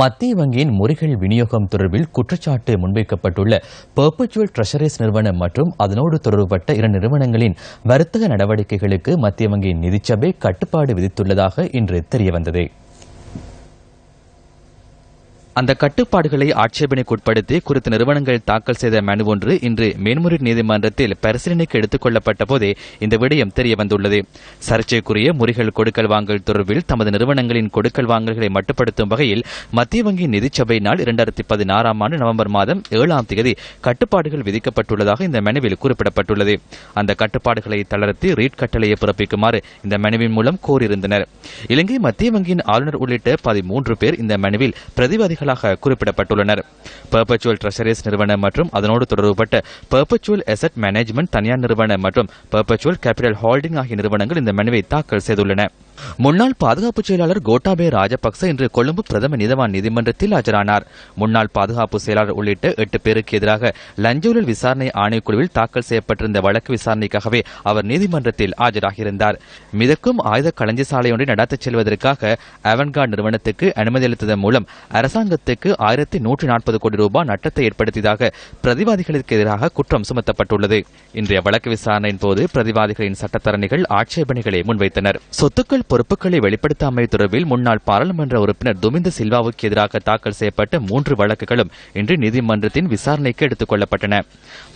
மத்திய வங்கியின் முறைகள் விநியோகம் தொடர்பில் குற்றச்சாட்டு முன்வைக்கப்பட்டுள்ள பர்பச்சுவல் ட்ரெஷரிஸ் நிறுவனம் மற்றும் அதனோடு தொடர்புபட்ட இரு நிறுவனங்களின் வர்த்தக நடவடிக்கைகளுக்கு மத்திய வங்கியின் நிதிச்சபை கட்டுப்பாடு விதித்துள்ளதாக இன்று தெரியவந்தது. அந்த கட்டுப்பாடுகளை ஆட்சேபனைக்குட்படுத்தி குறித்த நிறுவனங்கள் தாக்கல் செய்த மனு ஒன்று இன்று மேன்முறை நீதிமன்றத்தில் பரிசீலனைக்கு எடுத்துக் கொள்ளப்பட்ட போதே இந்த விடயம் தெரியவந்துள்ளது சர்ச்சைக்குரிய முறிகள் கொடுக்கல் வாங்கல் தொடர்பில் தமது நிறுவனங்களின் கொடுக்கல் வாங்கல்களை மட்டுப்படுத்தும் வகையில் மத்திய வங்கி நிதிச்சபை நாள் இரண்டாயிரத்தி பதினாறாம் ஆண்டு நவம்பர் மாதம் ஏழாம் தேதி கட்டுப்பாடுகள் விதிக்கப்பட்டுள்ளதாக இந்த மனுவில் குறிப்பிடப்பட்டுள்ளது. அந்த கட்டுப்பாடுகளை தளர்த்தி ரீட் கட்டளையை பிறப்பிக்குமாறு இந்த மனுவின் மூலம் கோரியிருந்தனர். இலங்கை மத்திய வங்கியின் ஆளுநர் உள்ளிட்ட பதிமூன்று பேர் இந்த மனுவில் பிரதிவாதிகள் நபர்களாக குறிப்பிடப்பட்டுள்ளனர். பர்பச்சுவல் ட்ரெஷரிஸ் நிறுவனம் மற்றும் அதனோடு தொடர்புபட்ட பர்பச்சுவல் எசட் மேனேஜ்மெண்ட் தனியார் நிறுவனம் மற்றும் பர்பச்சுவல் கேபிட்டல் ஹோல்டிங் ஆகிய நிறுவனங்கள் இந்த மனுவை தாக்கல் செய்துள்ளன. முன்னாள் பாதுகாப்பு செயலாளர் கோட்டாபே ராஜபக்ச இன்று கொழும்பு பிரதம நீதவான் நீதிமன்றத்தில் ஆஜரானார். முன்னாள் பாதுகாப்பு செயலாளர் உள்ளிட்ட எட்டு பேருக்கு எதிராக லஞ்ச ஊழல் விசாரணை ஆணைக்குழுவில் தாக்கல் செய்யப்பட்டிருந்த வழக்கு விசாரணைக்காகவே அவர் நீதிமன்றத்தில் ஆஜராகியிருந்தார். மிதக்கும் ஆயுத களஞ்சி ஒன்றை நடத்தச் செல்வதற்காக அவன்கார்ட் நிறுவனத்துக்கு அனுமதி அளித்ததன் மூலம் அரசாங்கத்துக்கு ஆயிரத்தி நூற்றி நாற்பது கோடி ரூபாய் நட்டத்தை ஏற்படுத்தியதாக பிரதிவாதிகளுக்கு எதிராக குற்றம் சுமத்தப்பட்டுள்ளது. இன்றைய வழக்கு விசாரணையின் போது பிரதிவாதிகளின் சட்டத்தரணிகள் ஆட்சேபனைகளை முன்வைத்தனர். சொத்துக்கள் பொறுப்புகளை வெளிப்படுத்தாமை தொடர்பில் முன்னாள் பாராளுமன்ற உறுப்பினர் துமிந்த சில்வாவுக்கு எதிராக தாக்கல் செய்யப்பட்ட மூன்று வழக்குகளும் இன்று நீதிமன்றத்தின் விசாரணைக்கு எடுத்துக் கொள்ளப்பட்டன.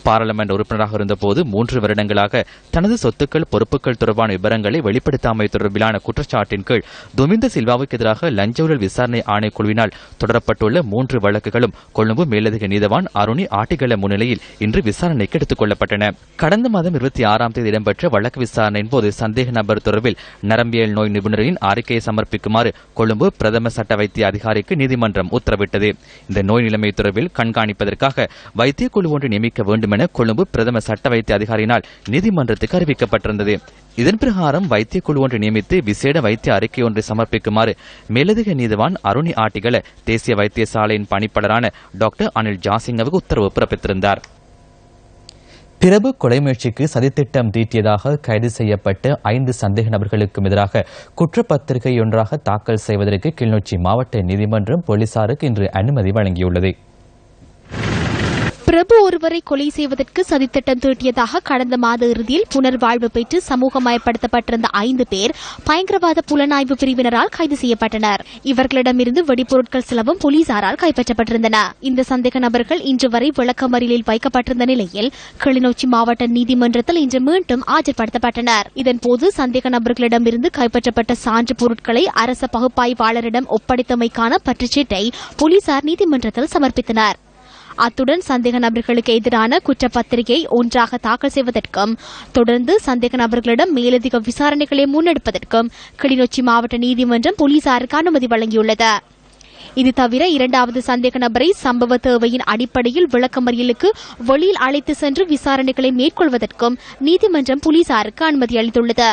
பாராளுமன்ற உறுப்பினராக இருந்தபோது மூன்று வருடங்களாக தனது சொத்துக்கள் பொறுப்புகள் தொடர்பான விவரங்களை வெளிப்படுத்தாமை தொடர்பிலான குற்றச்சாட்டின் கீழ் துமிந்த சில்வாவுக்கு எதிராக லஞ்ச ஊழல் விசாரணை ஆணைக்குழுவினால் தொடரப்பட்டுள்ள மூன்று வழக்குகளும் கொழும்பு மேலதிக நீதவான் அருணி ஆட்டிகள முன்னிலையில் இன்று விசாரணைக்கு எடுத்துக் கொள்ளப்பட்டன. கடந்த மாதம் இருபத்தி ஆறாம் தேதி இடம்பெற்ற வழக்கு விசாரணையின் போது சந்தேக நபர் தொடர்பில் நரம்பியல் நோய் நிபுணரின் அறிக்கையை சமர்ப்பிக்குமாறு கொழும்பு பிரதம சட்ட வைத்திய அதிகாரிக்கு நீதிமன்றம் உத்தரவிட்டது. இந்த நோய் நிலைமை தொடர்பில் கண்காணிப்பதற்காக வைத்திய குழு ஒன்று நியமிக்க வேண்டும் என கொழும்பு பிரதம சட்ட வைத்திய அதிகாரியினால் நீதிமன்றத்துக்கு அறிவிக்கப்பட்டிருந்தது. இதன் பிரகாரம் வைத்திய குழு ஒன்று நியமித்து விசேட வைத்திய அறிக்கை ஒன்றை சமர்ப்பிக்குமாறு மேலதிக நீதிவான் அருணி ஆட்டிகள தேசிய வைத்தியசாலையின் பணிப்பாளரான டாக்டர் அனில் ஜாசிங்கவுக்கு உத்தரவு பிறப்பித்திருந்தார். பிரபு கொலை முயற்சிக்கு சதித்திட்டம் தீட்டியதாக கைது செய்யப்பட்ட ஐந்து சந்தேக நபர்களுக்கும் எதிராக குற்றப்பத்திரிகை ஒன்றாக தாக்கல் செய்வதற்கு கிளிநொச்சி மாவட்ட நீதிமன்றம் போலீசாருக்கு இன்று அனுமதி வழங்கியுள்ளது. பிரபு ஒருவரை கொலை செய்வதற்கு சதித்திட்டம் தீட்டியதாக கடந்த மாத இறுதியில் புனர்வாழ்வு பெற்று சமூகமயப்படுத்தப்பட்டிருந்த ஐந்து பேர் பயங்கரவாத புலனாய்வு பிரிவினரால் கைது செய்யப்பட்டனர். இவர்களிடமிருந்து வெடிப்பொருட்கள் சிலவும் போலீசாரால் கைப்பற்றப்பட்டிருந்தன. இந்த சந்தேக நபர்கள் இன்று வரை விளக்கமறியலில் வைக்கப்பட்டிருந்த நிலையில் கிளிநொச்சி மாவட்ட நீதிமன்றத்தில் இன்று மீண்டும் ஆஜர்படுத்தப்பட்டனர். இதன்போது சந்தேக நபர்களிடமிருந்து கைப்பற்றப்பட்ட சான்று பொருட்களை அரச பகுப்பாய்வாளரிடம் ஒப்படைத்தமைக்கான பற்றுச்சீட்டை போலீசார் நீதிமன்றத்தில் சமர்ப்பித்தனர். அத்துடன் சந்தேக நபர்களுக்கு எதிரான குற்றப்பத்திரிகை ஒன்றாக தாக்கல் செய்வதற்கும் தொடர்ந்து சந்தேக நபர்களிடம் மேலதிக விசாரணைகளை முன்னெடுப்பதற்கும் கிளிநொச்சி மாவட்ட நீதிமன்றம் போலீசாருக்கு அனுமதி வழங்கியுள்ளது. இது தவிர இரண்டாவது சந்தேக நபரை சம்பவ தேவையின் அடிப்படையில் விளக்கமறியலுக்கு வெளியில் அழைத்து சென்று விசாரணைகளை மேற்கொள்வதற்கும் நீதிமன்றம் போலீசாருக்கு அனுமதி அளித்துள்ளது.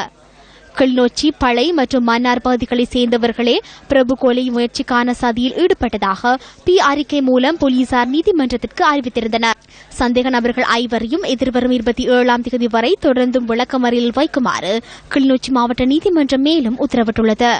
கிளிநொச்சி பளை மற்றும் மன்னார் பகுதிகளைச் சேர்ந்தவர்களே பிரபு கொலை முயற்சிக்கான சதியில் ஈடுபட்டதாக பி அறிக்கை மூலம் போலீசார் நீதிமன்றத்திற்கு அறிவித்திருந்தனர். சந்தேக நபர்கள் ஐவரையும் எதிர்வரும் இருபத்தி ஏழாம் தேதி வரை தொடர்ந்தும் விளக்கமறியலில் வைக்குமாறு கிளிநொச்சி மாவட்ட நீதிமன்றம் மேலும் உத்தரவிட்டுள்ளது.